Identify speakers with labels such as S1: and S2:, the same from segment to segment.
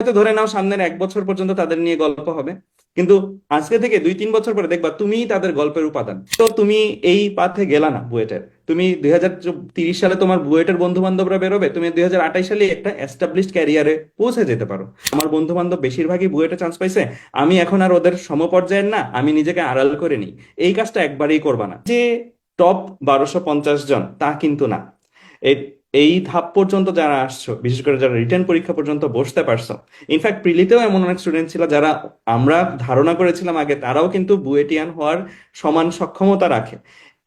S1: হয়তো ধরে নাও সামনের এক বছর পর্যন্ত তাদের নিয়ে গল্প হবে। কিন্তু আজকে থেকে দুই, তিন বছর পরে দেখবা তুমি তাদের গল্পের উপাদান। তো তুমি এই পাথে গেলা না বুয়েটের। তুমি দুই সালে তোমার বুয়েটের বন্ধু বান্ধবরা বেরোবে, তুমি দুই হাজার আঠাশ সালে একটা এস্টাবলিশড ক্যারিয়ারে পৌঁছে যেতে পারো। আমার বন্ধু বান্ধব বেশিরভাগই বুয়েটে চান্স পাইছে, আমি এখন আর ওদের সমপর্যায়ের না, আমি নিজেকে আড়াল করে নিই। এই কাজটা একবারেই করবা না। যে টপ বারোশো পঞ্চাশ জন, তা কিন্তু না। এই ধাপ পর্যন্ত যারা আসছো, বিশেষ করে যারা রিটার্ন পরীক্ষা পর্যন্ত বসতে পারছ ইনফ্যাক্ট প্রিলিতেও এমন অনেক স্টুডেন্ট ছিল যারা আমরা ধারণা করেছিলাম আগে, তারাও কিন্তু বুয়েটিয়ান হওয়ার সমান সক্ষমতা রাখে।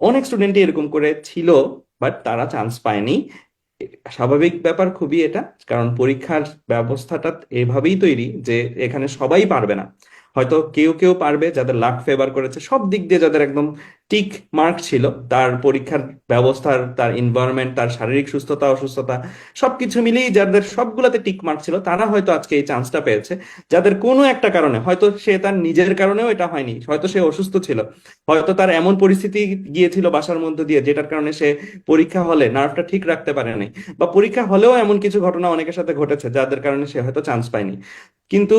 S1: অনেক স্টুডেন্টই এরকম করে ছিল বাট তারা চান্স পায়নি। স্বাভাবিক ব্যাপার খুবই এটা, কারণ পরীক্ষার ব্যবস্থাটা এভাবেই তৈরি যে এখানে সবাই পারবে না। হয়তো কেউ কেউ পারবে যাদের লাক ফেভার করেছে। সব দিক দিয়ে যাদের একদম টিক মার্ক ছিল, তার পরীক্ষার ব্যবস্থার, তার এনভায়রনমেন্ট তার শারীরিক সুস্থতা, অসুস্থতা, সবকিছু মিলিয়ে যাদের সবগুলাতে টিক মার্ক ছিল, তারা হয়তো আজকে এই চান্সটা পেয়েছে। যাদের কোনো একটা কারণে, হয়তো সে তার নিজের কারণেও এটা হয়নি, হয়তো সে অসুস্থ ছিল, হয়তো তার এমন পরিস্থিতি গিয়েছিল বাসার মধ্যে দিয়ে, যেটার কারণে সে পরীক্ষা হলে নার্ভটা ঠিক রাখতে পারেনি, বা পরীক্ষা হলেও এমন কিছু ঘটনা অনেকের সাথে ঘটেছে, যাদের কারণে সে হয়তো চান্স পায়নি। কিন্তু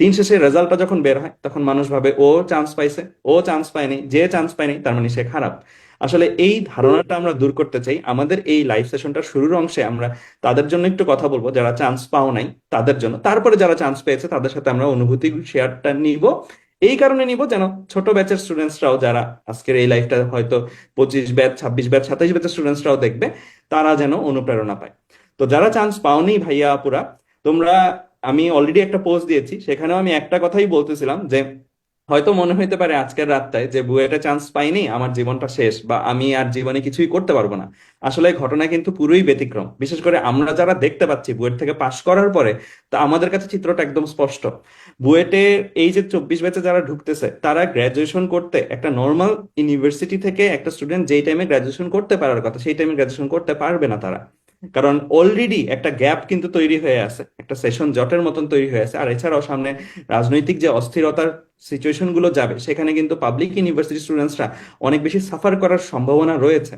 S1: দিন শেষে রেজাল্টটা যখন বের হয়, তখন মানুষ ভাবে, ও চান্স পাইছে, ও চান্স পায়নি, যে চান্স পায়নি, তার মানে সে খারাপ। আসলে এই ধারণাটা আমরা দূর করতে চাই। আমাদের এই লাইভ সেশনটার শুরুর অংশে আমরা তাদের জন্য একটু কথা বলব। যারা চান্স পাও নাই, তাদের জন্য। তারপরে যারা চান্স পেয়েছে, তাদের সাথে আমরা অনুভূতি শেয়ারটা নিব। এই কারণে নিব যেন ছোট ব্যাচের স্টুডেন্টসরাও যারা আজকের এই লাইফটা হয়তো পঁচিশ ব্যাচ ছাব্বিশ ব্যাচ সাতাইশ ব্যাচের স্টুডেন্টসরাও দেখবে, তারা যেন অনুপ্রেরণা পায়। তো যারা চান্স পাওনি ভাইয়া আপুরা, তোমরা আমি অলরেডি একটা পোস্ট দিয়েছি, সেখানেও আমি একটা কথাই বলতেছিলাম যে, হয়তো মনে হইতে পারে আজকের রাতটায় যে, বুয়েটে চান্স পাইনি, আমার জীবনটা শেষ বা আমি আর জীবনে কিছুই করতে পারব না। আসলে ঘটনা কিন্তু পুরোই ব্যতিক্রম। বিশেষ করে আমরা যারা দেখতে পাচ্ছি বুয়েট থেকে পাশ করার পরে, তা আমাদের কাছে চিত্রটা একদম স্পষ্ট। বুয়েটে এই যে চব্বিশ ব্যাচে যারা ঢুকতেছে, তারা গ্রাজুয়েশন করতে একটা নর্মাল ইউনিভার্সিটি থেকে একটা স্টুডেন্ট যেই টাইমে গ্রাজুয়েশন করতে পারার কথা, সেই টাইমে গ্রাজুয়েশন করতে পারবে না তারা। কারণ অলরেডি একটা গ্যাপ কিন্তু তৈরি হয়ে আছে, একটা সেশন জটের মতন তৈরি হয়ে আছে, আর এছাড়াও সামনে রাজনৈতিক যে অস্থিরতার সিচুয়েশনগুলো যাবে, সেখানে কিন্তু পাবলিক ইউনিভার্সিটি স্টুডেন্টসরা অনেক বেশি সাফার করার সম্ভাবনা রয়েছে।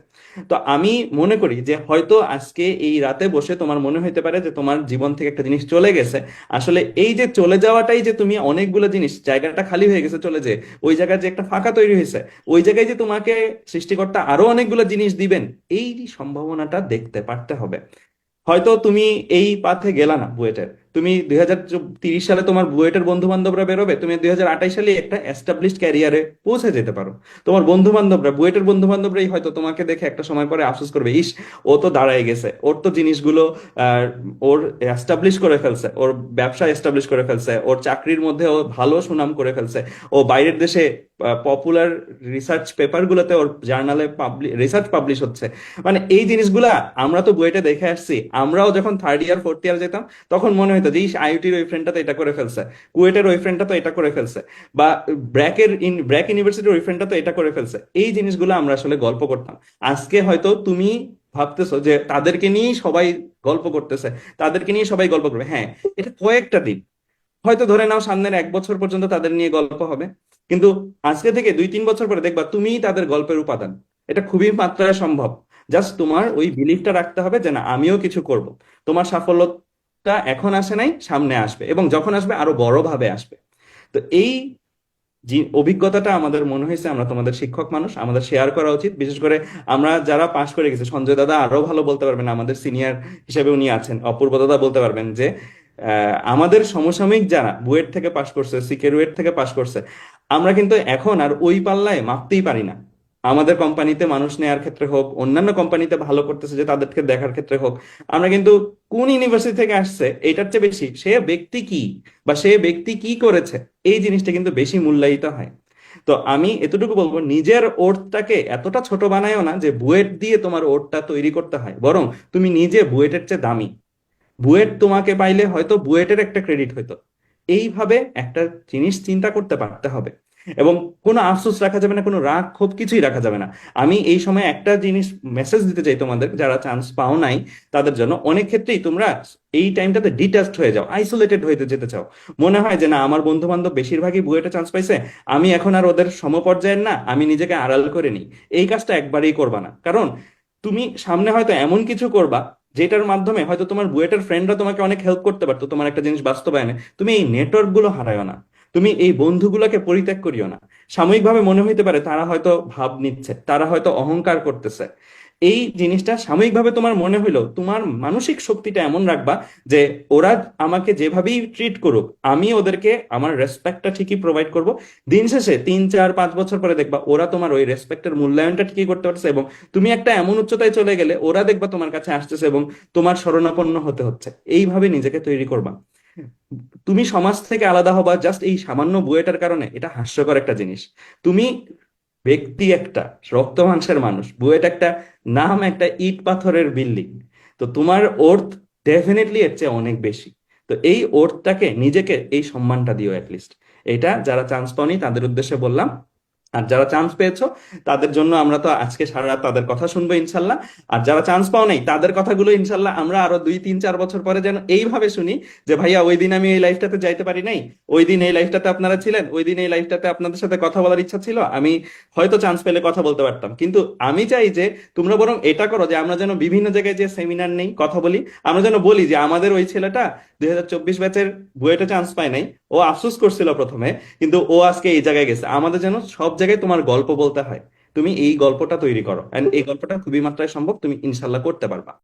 S1: তো আমি মনে করি যে হয়তো আজকে এই রাতে বসে তোমার মনে হইতে পারে যে তোমার জীবন থেকে একটা জিনিস চলে গেছে। আসলে এই যে চলে যাওয়াটাই যে তুমি অনেকগুলো জিনিস, জায়গাটা খালি হয়ে গেছে চলে যে ওই জায়গায় যে একটা ফাঁকা তৈরি হয়েছে, ওই জায়গায় যে তোমাকে সৃষ্টিকর্তা আরও অনেকগুলো জিনিস দিবেন, এই সম্ভাবনাটা দেখতে পারতে হবে। হয়তো তুমি এই পাথে গেলা না বুয়েটের। তুমি দুই হাজার তিরিশ সালে তোমার বুয়েটের বন্ধু বান্ধবরা বেরোবে, তুমি দুই হাজার আঠাশ সালে একটা এস্টাবলিশড ক্যারিয়ারে পৌঁছে যেতে পারো। তোমার বন্ধু বান্ধবরা বুয়েটের বন্ধু বান্ধবরাই হয়তো তোমাকে দেখে একটা সময় পরে আফসোস করবে, ইস, ও তো দাঁড়ায় গেছে। ওর তো জিনিসগুলো ওর এস্টাবলিশ করে ফেলছে, ওর ব্যবসা এস্টাবলিশ করে ফেলছে, ওর চাকরির মধ্যে ও ভালো সুনাম করে ফেলছে। ও বাইরের দেশে পপুলার রিসার্চ পেপার গুলোতে ওর জার্নালে রিসার্চ পাবলিশ হচ্ছে। মানে এই জিনিসগুলা আমরা তো বুয়েটে দেখে আসছি। আমরাও যখন থার্ড ইয়ার ফোর্থ ইয়ার যেতাম, তখন মনে হতো যে ইস আইআইটির ওই ফ্রেন্ডটা তো এটা করে ফেলছে, কুয়েটের ওই ফ্রেন্ডটা তো এটা করে ফেলছে, বা ব্র্যাকের ইন, ব্র্যাক ইউনিভার্সিটির ওই ফ্রেন্ডটা তো এটা করে ফেলছে, এই জিনিসগুলো আমরা আসলে গল্প করতাম। আজকে হয়তো তুমি ভাবতেছো যে তাদেরকে নিয়েই সবাই গল্প করতেছে, তাদেরকে নিয়ে সবাই গল্প করবে। হ্যাঁ এটা কয়েকটা দিন। হয়তো ধরে নাও সামনের এক বছর পর্যন্ত তাদের নিয়ে গল্প হবে, কিন্তু আজকে থেকে দুই তিন বছর পরে দেখবা তুমিই তাদের গল্পের উপাদান। এটা খুবই মাত্রায় সম্ভব। জাস্ট তোমার ওই বিলিফটা রাখতে হবে যে না, আমিও কিছু করব। তোমার সাফল্যটা এখন আসে নাই, সামনে আসবে এবং যখন আসবে আরও বড় ভাবে আসবে। তো এই অভিজ্ঞতাটা আমাদের মনে হয়েছে, আমরা তোমাদের শিক্ষক মানুষ, আমাদের শেয়ার করা উচিত। বিশেষ করে আমরা যারা পাশ করে গেছি, সঞ্জয় দাদা আরও ভালো বলতে পারবেন, আমাদের সিনিয়র হিসেবে উনি আছেন, অপূর্ব দাদা বলতে পারবেন যে আমাদের সমসাময়িক যারা বুয়েট থেকে পাশ করছে, সিকেরুয়েট থেকে পাশ করছে, আমরা কিন্তু এখন আর ওই পাল্লায় মাপতেই পারি না। আমাদের কোম্পানিতে মানুষ নেওয়ার ক্ষেত্রে হোক, অন্যান্য কোম্পানিতে ভালো করতেছে যে তাদেরকে দেখার ক্ষেত্রে হোক, আমরা কিন্তু কোন ইউনিভার্সিটি থেকে আসছে, এটার চেয়ে বেশি, সে ব্যক্তি কি বা সে ব্যক্তি কি করেছে, এই জিনিসটা কিন্তু বেশি মূল্যায়িত হয়। তো আমি এতটুকু বলব, নিজের ওটটাকে এতটা ছোট বানায়ও না যে বুয়েট দিয়ে তোমার ওটটা তৈরি করতে হয়, বরং তুমি নিজে বুয়েটের চেয়ে দামি। বুয়েট তোমাকে পাইলে হয়তো বুয়েটের একটা ক্রেডিট হইতো। এইভাবে একটা জিনিস চিন্তা করতে পারতে হবে। এবং কোনো আফসোস রাখা যাবে না, কোনো রাগ ক্ষোভ কিছুই রাখা যাবে না। আমি এই সময় একটা জিনিস মেসেজ দিতে চাই তোমাদের, যারা চান্স পাও নাই, তাদের জন্য। অনেক ক্ষেত্রেই তোমরা এই টাইমটাতে ডিটাচড হয়ে যাও আইসোলেটেড হয়ে যেতে চাও। মনে হয় যে, না, আমার বন্ধু বান্ধব বেশিরভাগই বুয়েটে চান্স পাইছে, আমি এখন আর ওদের সমপর্যায়ের না, আমি নিজেকে আড়াল করে নিই। এই কাজটা একবারেই করবা না। কারণ তুমি সামনে হয়তো এমন কিছু করবা, যেটার মাধ্যমে হয়তো তোমার বুয়েটের ফ্রেন্ডরা তোমাকে অনেক হেল্প করতে পারতো, তোমার একটা জিনিস বাস্তবায়নে। তুমি এই নেটওয়ার্কগুলো হারায়ো না। তুমি এই বন্ধুগুলোকে পরিত্যাগ করিও না। সাময়িকভাবে মনে হইতে পারে তারা হয়তো ভাব নিচ্ছে, তারা হয়তো অহংকার করতেছে। এই জিনিসটা সাময়িকভাবে তোমার মনে হইল, তোমার মানসিক শক্তিটা এমন রাখবা যে ওরা আমাকে যেভাবেই ট্রিট করুক, আমি ওদেরকে আমার রেসপেক্টটা ঠিকই প্রোভাইড করব। দিন শেষে তিন, চার, পাঁচ বছর পরে দেখবা ওরা তোমার ওই রেসপেক্টের মূল্যায়নটা ঠিকই করতে পারছে এবং তুমি একটা এমন উচ্চতায় চলে গেলে ওরা দেখবা তোমার কাছে আসতেছে এবং তোমার শরণাপন্ন হতে হচ্ছে। এইভাবে নিজেকে তৈরি করবা। তুমি সমাজ থেকে আলাদা হবা জাস্ট এই সামান্য বুয়েটার কারণে। এটা হাস্যকর একটা জিনিস। তুমি ব্যক্তি একটা, রক্ত মাংসের মানুষ। বুয়েট একটা নাম একটা ইট পাথরের বিল্ডিং। তো তোমার ওর্থ ডেফিনেটলি এর চেয়ে অনেক বেশি। তো এই ওর্থটাকে নিজেকে এই সম্মানটা দিও লিস্ট এটা যারা চান্স পাওনি, তাদের উদ্দেশ্যে বললাম আর যারা চান্স পেয়েছ, তাদের জন্য আমরা তো আজকে সারা রাত তাদের কথা শুনব ইনশাল্লাহ। আর যারা চান্স পাও নাই, তাদের কথাগুলো ইনশাল্লাহ আমরা আরও দুই, তিন, চার বছর পরে যেন এইভাবে শুনি যে, ভাইয়া, ওই দিন আমি এই লাইফটাতে যাইতে পারি নাই? ওই দিন এই লাইফটাতে আপনারা ছিলেন? ওই দিন এই লাইফটাতে আপনাদের সাথে কথা বলার ইচ্ছা ছিল? আমি হয়তো চান্স পেলে কথা বলতে পারতাম। কিন্তু আমি চাই যে, তোমরা বরং এটা করো যে, আমরা যেন বিভিন্ন জায়গায় যে সেমিনার নেই, কথা বলি, আমরা যেন বলি যে, আমাদের ওই ছেলেটা দুই হাজার চব্বিশ ব্যাচের বুয়েটে চান্স পায় নাই ও আফসোস করছিল প্রথমে, কিন্তু ও আজকে এই জায়গায় গেছে। আমাদের যেন সব জায়গায় তোমার গল্প বলতে হয়। তুমি এই গল্পটা তৈরি করো। এন্ড এই গল্পটা খুবই মাত্রায় সম্ভব। তুমি ইনশাল্লাহ করতে পারবা।